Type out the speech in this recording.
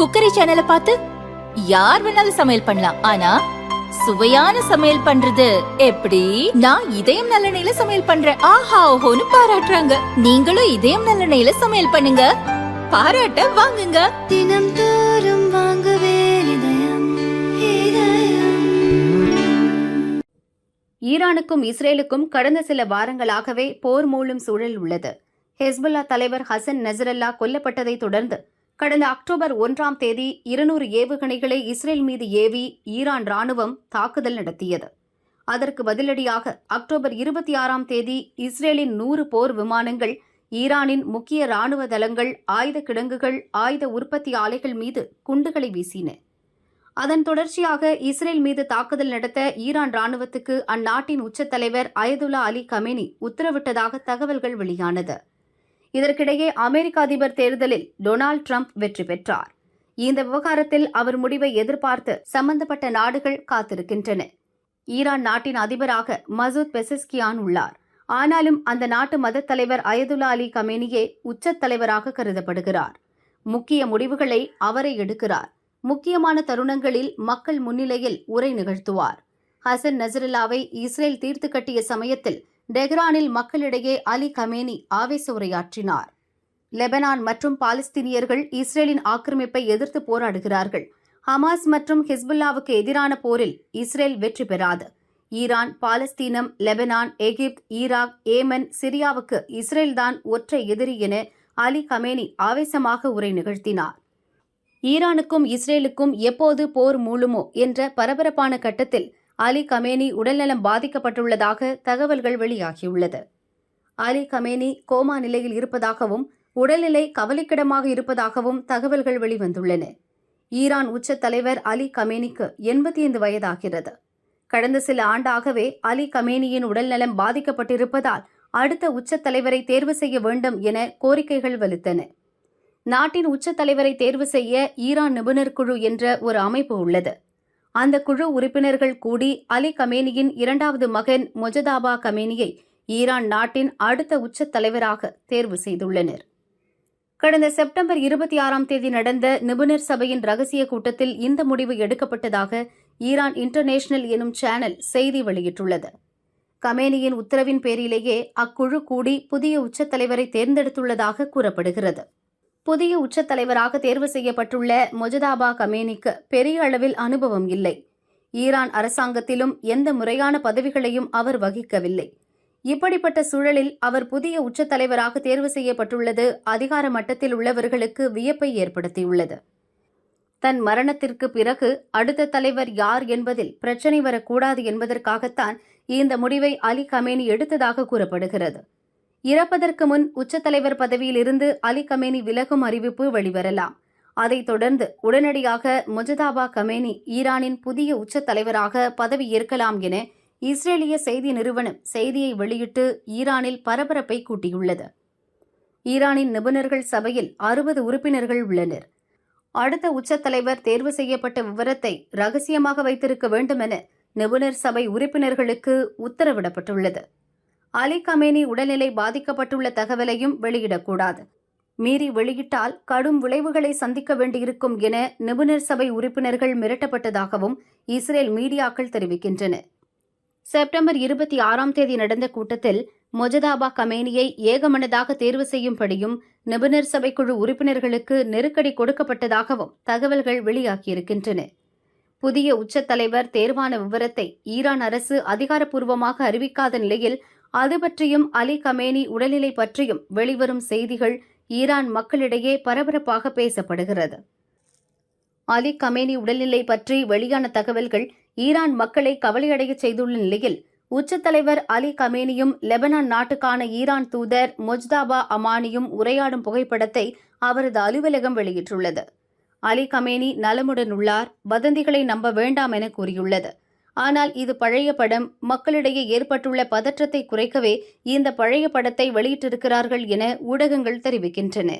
Cookery சேனலை பார்த்து யார் வேணாலும் சமையல் பண்ணலாம். ஆனா சுவையான சமையல் பண்றது எப்படி? நான் இதயம் நல்லெண்ணெயில சமையல் பண்றேன். ஆஹா ஓஹோன்னு பாராட்டுறாங்க. நீங்களும் இதயம் நல்லெண்ணெயில சமையல் பண்ணுங்க. பாராட்ட வாங்குங்க. தினம் தோறும் வாங்குவே இதயம் இதயம். ஈரானுக்கும் இஸ்ரேலுக்கும் கடந்த சில வாரங்களாகவே போர் மூளும் சூழல் உள்ளது. ஹெஸ்புல்லா தலைவர் ஹசன் நசரல்லா கொல்லப்பட்டதை தொடர்ந்து கடந்த அக்டோபர் ஒன்றாம் தேதி இருநூறு ஏவுகணைகளை இஸ்ரேல் மீது ஏவி ஈரான் ராணுவம் தாக்குதல் நடத்தியது. அதற்கு பதிலடியாக அக்டோபர் இருபத்தி ஆறாம் தேதி இஸ்ரேலின் நூறு போர் விமானங்கள் ஈரானின் முக்கிய ராணுவ தளங்கள் ஆயுத கிடங்குகள் ஆயுத உற்பத்தி ஆலைகள் மீது குண்டுகளை வீசின. அதன் தொடர்ச்சியாக இஸ்ரேல் மீது தாக்குதல் நடத்த ஈரான் ராணுவத்துக்கு அந்நாட்டின் உச்சத்தலைவர் அயதுல்லா அலி கமேனி உத்தரவிட்டதாக தகவல்கள் வெளியானது. இதற்கிடையே அமெரிக்க அதிபர் தேர்தலில் டொனால்டு ட்ரம்ப் வெற்றி பெற்றார். இந்த விவகாரத்தில் அவர் முடிவை எதிர்பார்த்து சம்பந்தப்பட்ட நாடுகள் காத்திருக்கின்றன. ஈரான் நாட்டின் அதிபராக மசூத் பெசஸ்கியான் உள்ளார். ஆனாலும் அந்த நாட்டு மதத் தலைவர் அயதுல்லா அலி கமேனியே உச்ச தலைவராக கருதப்படுகிறார். முக்கிய முடிவுகளை அவரை எடுக்கிறார். முக்கியமான தருணங்களில் மக்கள் முன்னிலையில் உரை நிகழ்த்துவார். ஹசன் நசருல்லாவை இஸ்ரேல் தீர்த்து கட்டிய சமயத்தில் டெஹ்ரானில் மக்களிடையே அலி கமேனி ஆவேச உரையாற்றினார். லெபனான் மற்றும் பாலஸ்தீனியர்கள் இஸ்ரேலின் ஆக்கிரமிப்பை எதிர்த்து போராடுகிறார்கள். ஹமாஸ் மற்றும் ஹிஸ்புல்லாவுக்கு எதிரான போரில் இஸ்ரேல் வெற்றி பெறாது. ஈரான் பாலஸ்தீனம் லெபனான் எகிப்து ஈராக் ஏமன் சிரியாவுக்கு இஸ்ரேல்தான் ஒற்றை எதிரி என அலி கமேனி ஆவேசமாக உரை நிகழ்த்தினார். ஈரானுக்கும் இஸ்ரேலுக்கும் எப்போது போர் மூழுமோ என்ற பரபரப்பான கட்டத்தில் அலி கமேனி உடல்நலம் பாதிக்கப்பட்டுள்ளதாக தகவல்கள் வெளியாகியுள்ளது. அலி கமேனி கோமா நிலையில் இருப்பதாகவும் உடல்நிலை கவலைக்கிடமாக இருப்பதாகவும் தகவல்கள் வெளிவந்துள்ளன. ஈரான் உச்ச தலைவர் அலி கமேனிக்கு எண்பத்தி ஐந்து வயதாகிறது. கடந்த சில ஆண்டாகவே அலி கமேனியின் உடல்நலம் பாதிக்கப்பட்டிருப்பதால் அடுத்த உச்ச தலைவரை தேர்வு செய்ய வேண்டும் என கோரிக்கைகள் வலுத்தன. நாட்டின் உச்ச தலைவரை தேர்வு செய்ய ஈரான் நிபுணர் குழு என்ற ஒரு அமைப்பு உள்ளது. அந்த குழு உறுப்பினர்கள் கூடி அலி கமேனியின் இரண்டாவது மகன் மொஜதாபா கமேனியை ஈரான் நாட்டின் அடுத்த உச்ச தலைவராக தேர்வு செய்துள்ளனர். கடந்த செப்டம்பர் இருபத்தி ஆறாம் தேதி நடந்த நிபுணர் சபையின் ரகசிய கூட்டத்தில் இந்த முடிவு எடுக்கப்பட்டதாக ஈரான் இன்டர்நேஷனல் எனும் சேனல் செய்தி வெளியிட்டுள்ளது. கமேனியின் உத்தரவின் பேரிலேயே அக்குழு கூடி புதிய உச்சத்தலைவரை தேர்ந்தெடுத்துள்ளதாக கூறப்படுகிறது. புதிய உச்ச தலைவராக தேர்வு செய்யப்பட்டுள்ள மொஜதாபா கமேனிக்கு பெரிய அளவில் அனுபவம் இல்லை. ஈரான் அரசாங்கத்திலும் எந்த முறையான பதவிகளையும் அவர் வகிக்கவில்லை. இப்படிப்பட்ட சூழலில் அவர் புதிய உச்சத்தலைவராக தேர்வு செய்யப்பட்டுள்ளது அதிகார மட்டத்தில் உள்ளவர்களுக்கு வியப்பை ஏற்படுத்தியுள்ளது. தன் மரணத்திற்கு பிறகு அடுத்த தலைவர் யார் என்பதில் பிரச்சினை வரக்கூடாது என்பதற்காகத்தான் இந்த முடிவை அலி கமேனி எடுத்ததாக கூறப்படுகிறது. இறப்பதற்கு முன் உச்சத்தலைவர் பதவியில் இருந்து அலி கமேனி விலகும் அறிவிப்பு வெளிவரலாம். அதைத் தொடர்ந்து உடனடியாக மொஜதாபா கமேனி ஈரானின் புதிய உச்சத்தலைவராக பதவி ஏற்கலாம் என இஸ்ரேலிய செய்தி நிறுவனம் செய்தியை வெளியிட்டு ஈரானில் பரபரப்பை கூட்டியுள்ளது. ஈரானின் நிபுணர்கள் சபையில் அறுபது உறுப்பினர்கள் உள்ளனர். அடுத்த உச்சத்தலைவர் தேர்வு செய்யப்பட்ட விவரத்தை ரகசியமாக வைத்திருக்க வேண்டும் என நிபுணர் சபை உறுப்பினர்களுக்கு உத்தரவிடப்பட்டுள்ளது. அலி கமேனி உடல்நிலை பாதிக்கப்பட்டுள்ள தகவலையும் வெளியிடக்கூடாது. மீறி வெளியிட்டால் கடும் விளைவுகளை சந்திக்க வேண்டியிருக்கும் என நிபுணர் சபை உறுப்பினர்கள் மிரட்டப்பட்டதாகவும் இஸ்ரேல் மீடியாக்கள் தெரிவிக்கின்றன. செப்டம்பர் இருபத்தி ஆறாம் தேதி நடந்த கூட்டத்தில் மொஜதாபா கமேனியை ஏகமனதாக தேர்வு செய்யும்படியும் நிபுணர் சபை குழு உறுப்பினர்களுக்கு நெருக்கடி கொடுக்கப்பட்டதாகவும் தகவல்கள் வெளியாகியிருக்கின்றன. புதிய உச்ச தலைவர் தேர்வான விவரத்தை ஈரான் அரசு அதிகாரப்பூர்வமாக அறிவிக்காத நிலையில் அது பற்றியும் அலி கமேனி உடல்நிலை பற்றியும் வெளிவரும் செய்திகள் ஈரான் மக்களிடையே பரபரப்பாக பேசப்படுகிறது. அலி கமேனி உடல்நிலை பற்றி வெளியான தகவல்கள் ஈரான் மக்களை கவலையடைய செய்துள்ள நிலையில் உச்சத்தலைவர் அலி கமேனியும் லெபனான் நாட்டுக்கான ஈரான் தூதர் மொஜ்தாபா அமானியும் உரையாடும் புகைப்படத்தை அவரது அலுவலகம் வெளியிட்டுள்ளது. அலி கமேனி நலமுடன் உள்ளார் வதந்திகளை நம்ப வேண்டாம் என கூறியுள்ளது. ஆனால் இது பழைய படம். மக்களிடையே ஏற்பட்டுள்ள பதற்றத்தை குறைக்கவே இந்த பழைய படத்தை வெளியிட்டிருக்கிறார்கள் என ஊடகங்கள் தெரிவிக்கின்றன.